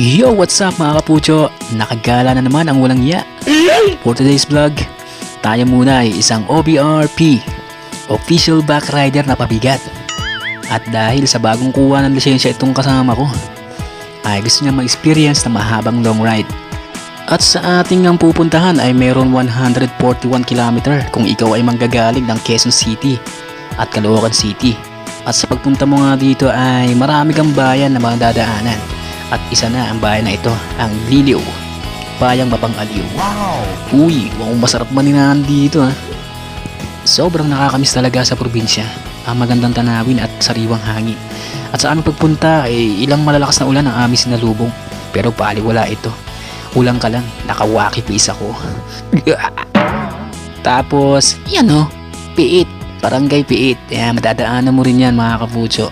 Yo, what's up mga kapucho? Nakagala na naman ang walang iya. For today's vlog, tayo muna ay isang OBRP, Official Back Rider na pabigat. At dahil sa bagong kuha ng lisensya itong kasama ko, ay gusto niya ma-experience na mahabang long ride. At sa ating ang pupuntahan ay meron 141 km kung ikaw ay manggagaling ng Quezon City at Caloocan City. At sa pagpunta mo nga dito ay marami kang bayan na mga dadaanan. At isa na ang bayan na ito, ang Liliw. Bayang Mapang-Aliw. Wow! Uy, mukhang masarap maninahan dito ha. Sobrang nakakamiss talaga sa probinsya. Ang magandang tanawin at sariwang hangin. At sa aming pagpunta ay ilang malalakas na ulan ang aming sinalubong. Pero wala ito. Ulang ka lang, nakawaki face ako. Tapos, yan o, piit. Barangay piit. Kaya madadaanan mo rin yan mga kapucho.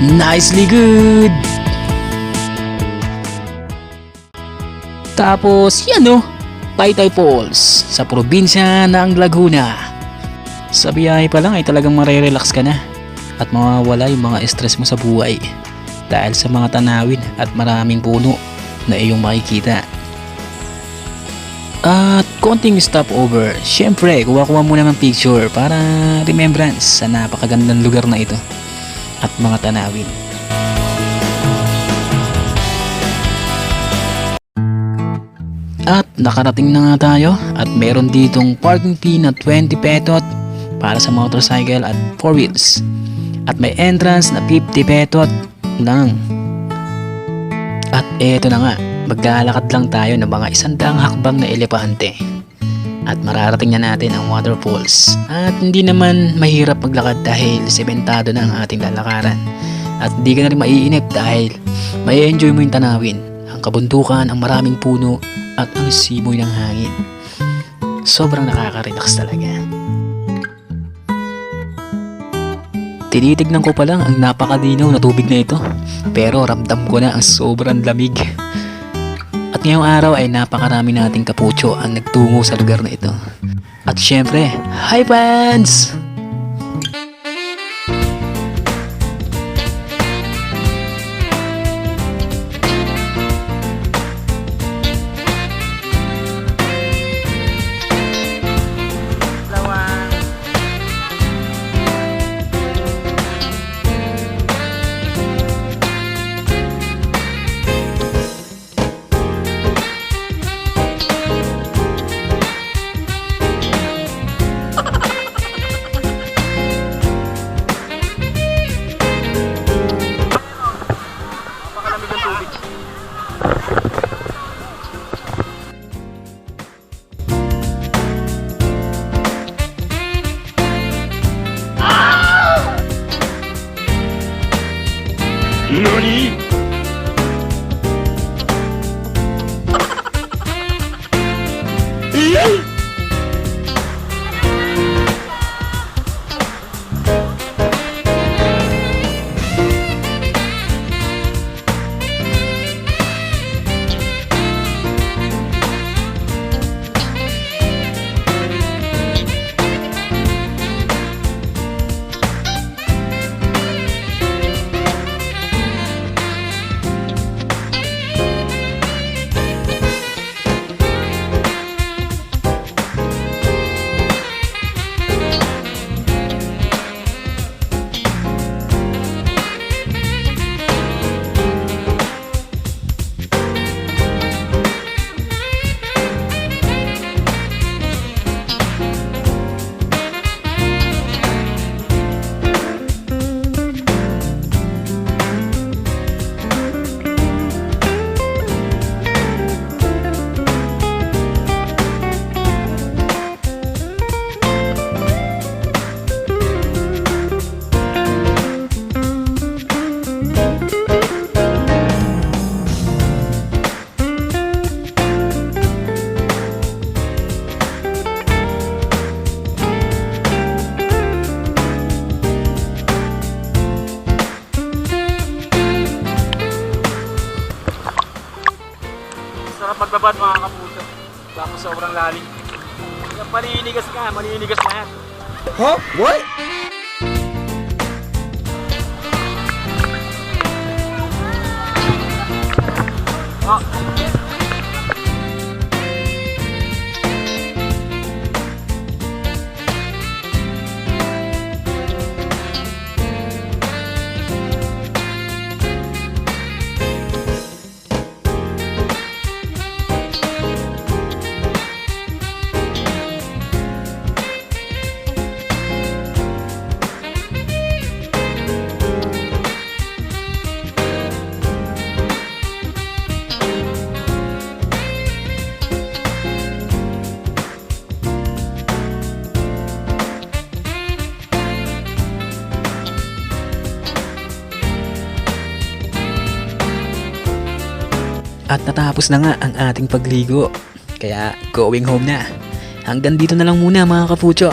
Nicely good! Tapos, yan o, Taytay Falls sa probinsya ng Laguna. Sa biyahe pa lang ay talagang marerelax ka na at mawawala yung mga stress mo sa buhay dahil sa mga tanawin at maraming puno na iyong makikita. At konting stopover, syempre kuha-kuha muna ng picture para remembrance sa napakagandang lugar na ito at mga tanawin. At nakarating na nga tayo at meron ditong parking fee na 20 petot para sa motorcycle at 4 wheels. At may entrance na 50 petot lang. At eto na nga, maglalakad lang tayo ng mga isandaang hakbang na elepante. At mararating na natin ang waterfalls. At hindi naman mahirap maglakad dahil sementado na ang ating lalakaran. At hindi ka na rin maiinip dahil may enjoy mo yung tanawin. Ang kabundukan, ang maraming puno, at ang simoy ng hangin. Sobrang nakaka-relax talaga. Tinitignan ko pa lang ang napakadinaw na tubig na ito. Pero ramdam ko na ang sobrang lamig. At ngayong araw ay napakarami nating kapucho ang nagtungo sa lugar na ito. At syempre, hi fans! い。Sarap magbabad mga kapuso. Bako sobrang lalim. Malinigas ka, malinigas na yan. Huh? What? Oh. At natapos na nga ang ating pagligo. Kaya going home na. Hanggang dito na lang muna mga kapucho.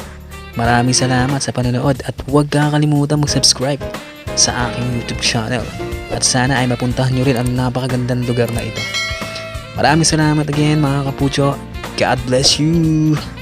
Maraming salamat sa panonood at huwag kakalimutan mag-subscribe sa aking YouTube channel. At sana ay mapuntahan nyo rin ang napakagandang lugar na ito. Maraming salamat again mga kapucho. God bless you!